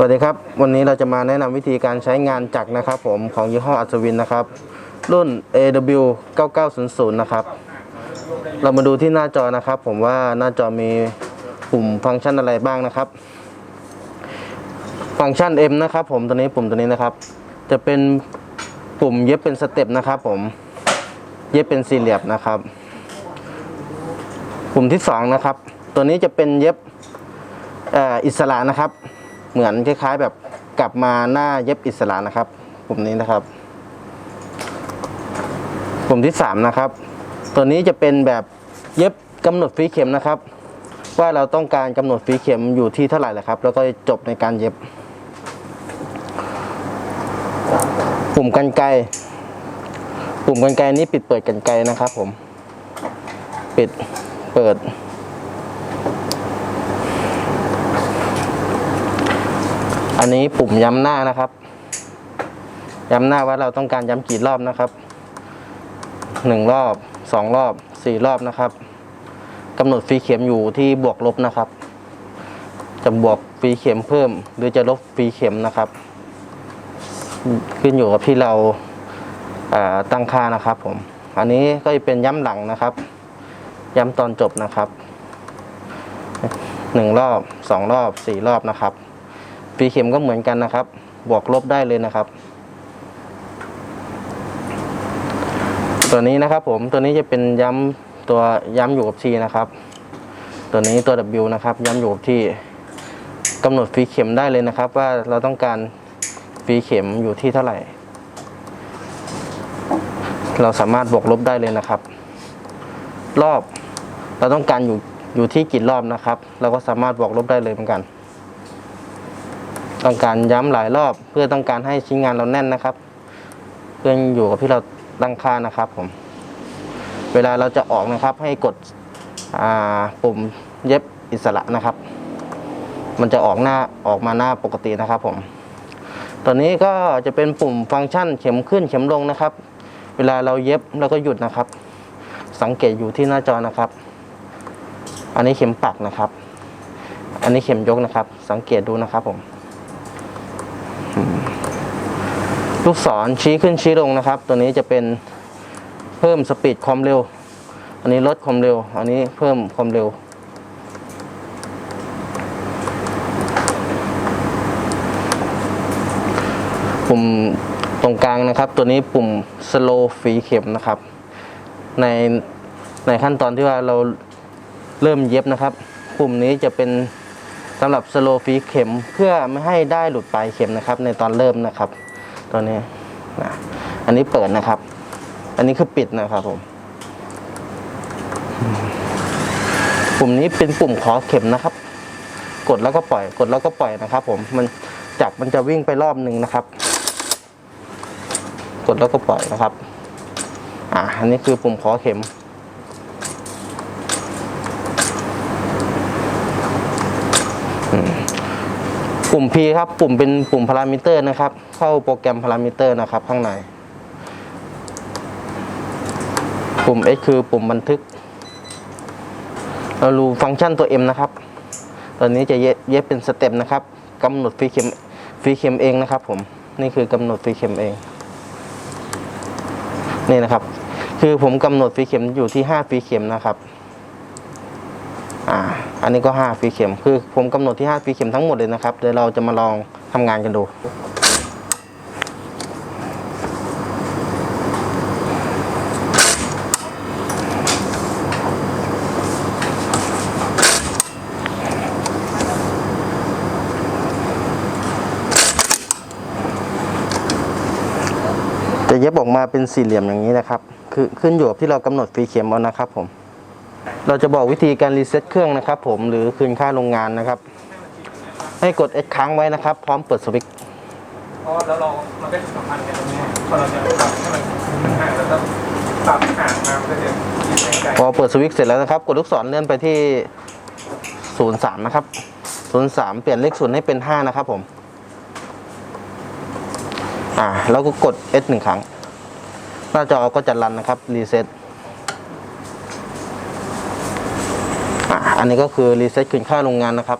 สวัสดีครับ วันนี้เราจะมาแนะนำวิธีการใช้งานจักรนะครับผมของยี่ห้ออัศวินนะครับ รุ่น AW 9900 นะครับ เรามาดูที่หน้าจอนะครับ ผมว่าหน้าจอมีปุ่มฟังก์ชันอะไรบ้างนะครับ ฟังก์ชัน M นะครับ ผมตัวนี้ปุ่มตัวนี้นะครับ จะเป็นปุ่มเย็บเป็นสเต็ปนะครับผมเย็บเป็นสี่เหลี่ยมนะครับ ปุ่มที่สองนะครับ ตัวนี้จะเป็นเย็บออิสระนะครับ เหมือนคล้ายๆแบบกลับมาหน้าเย็บอิสระนะครับปุ่มนี้นะครับปุ่มที่สามนะครับ ตัวนี้จะเป็นแบบเย็บกำหนดฟีเข็มนะครับ ว่าเราต้องการกำหนดฟีเข็มอยู่ที่เท่าไหร่แหละครับ แล้วก็จบในการเย็บปุ่มกันไกปุ่มกันไกนี้ปิดเปิดกันไกนะครับผม ปิดเปิด นนี้ปุ่มย้ำหน้านะครับ ย้ำหน้าว่าเราต้องการย้ำกี่รอบนะครับหนึ่งรอบสองรอบสี่รอบนะครับกำหนดฟรีเข็มอยู่ที่บวกลบนะครับ จะบวกฟรีเข็มเพิ่ม หรือจะลบฟรีเข็มนะครับ ขึ้นอยู่กับที่เราาตั้งค่านะครับผม อันนี้ก็จะเป็นย้ำหลังนะครับ ย้ำตอนจบนะครับหนึ่งรอบสองรอบสี่รอบนะครับ ฟีเข็มก็เหมือนกันนะครับ บวกลบได้เลยนะครับ ตัวนี้นะครับผมตัวนี้จะเป็นย้ำตัวย้ำอยู่กับที่นะครับ ตัวนี้ตัว W นะครับ ย้ำอยู่กับที่กำหนดฟีเข็มได้เลยนะครับ ว่าเราต้องการฟีเข็มอยู่ที่เท่าไหร่ เราสามารถบวกลบได้เลยนะครับ รอบเราต้องการอยู่อยู่ที่กี่รอบนะครับ เราก็สามารถบวกลบได้เลยเหมือนกัน ต้องการย้ำหลายรอบ เพื่อต้องการให้ชิ้นงานเราแน่นนะครับ เพื่ออยู่กับที่เราตั้งค่านะครับผม เวลาเราจะออกนะครับ ให้กดปุ่มเย็บอิสระนะครับ มันจะออกหน้าออกมาหน้าปกตินะครับผมตัวนี้ก็จะเป็นปุ่มฟังก์ชันเข็มขึ้นเข็มลงนะครับ เวลาเราเย็บเราก็หยุดนะครับ สังเกตอยู่ที่หน้าจอนะครับ อันนี้เข็มปักนะครับ อันนี้เข็มยกนะครับ สังเกตดูนะครับผม ลูกศรชี้ขึ้นชี้ลงนะครับ ตัวนี้จะเป็นเพิ่มสปีดความเร็ว อันนี้ลดความเร็ว อันนี้เพิ่มความเร็ว ปุ่มตรงกลางนะครับ ตัวนี้ปุ่ม slow ฝีเข็มนะครับ ในในขั้นตอนที่ว่าเราเริ่มเย็บนะครับ ปุ่มนี้จะเป็นสำหรับ slow ฝีเข็มเพื่อไม่ให้ได้หลุดปลายเข็มนะครับ ในตอนเริ่มนะครับ ตัวนี้นะอันนี้เปิดนะครับ อันนี้คือปิดนะครับผมปุ่มนี้เป็นปุ่มขอเข็มนะครับ กดแล้วก็ปล่อย กดแล้วก็ปล่อยนะครับ ผมมันจับมันจะวิ่งไปรอบหนึ่งนะครับ กดแล้วก็ปล่อยนะครับ อ่าอันนี้คือปุ่มขอเข็ม ปุ่ม P ครับปุ่มเป็นปุ่มพารามิเตอร์นะครับ เข้าโปรแกรมพารามิเตอร์นะครับ ข้างใน ปุ่ม H คือปุ่มบันทึกเราดูฟังก์ชันตัว M นะครับ ตอนนี้จะเย็บเย็บเป็นสเต็ปนะครับกำหนดฟรีเข็มฟรีเข็มเองนะครับ ผมนี่คือกำหนดฟรีเข็มเอง นี่นะครับ คือผมกำหนดฟรีเข็มอยู่ที่ 5ฟรีเข็มนะครับ อ่าอันนี้ก็5ฟรีเข็มคือผมกำหนดที่5ฟรีเข็มทั้งหมดเลยนะครับเดี๋ยวเราจะมาลองทำงานกันดูจะเย็บออกมาเป็นสี่เหลี่ยมอย่างนี้นะครับ คือขึ้นอยู่กับที่เรากำหนดฟรีเข็มเอานะครับผม เราจะบอกวิธีการรีเซ็ตเครื่องนะครับ ผมหรือคืนค่าโรงงานนะครับ ให้กด S ค้างไว้นะครับ พร้อมเปิดสวิตช์เพราะแล้วเรามันก็สัมพันธ์กันตรงนี้พอเราจะปรับให้มันห่างแล้วก็ปรับห่างมามันก็จะยืดไกลพอเปิดสวิตช์เสร็จแล้วนะครับ กดลูกศรเลื่อนไปที่03นะครับ03เปลี่ยนเลขศูนย์ให้เป็น5นะครับผม อ่าแล้วก็กด S หนึ่งครั้งหน้าจอก็จะรันนะครับรีเซ็ต อ่า อันนี้ก็คือรีเซ็ตคืนค่าโรงงานนะครับ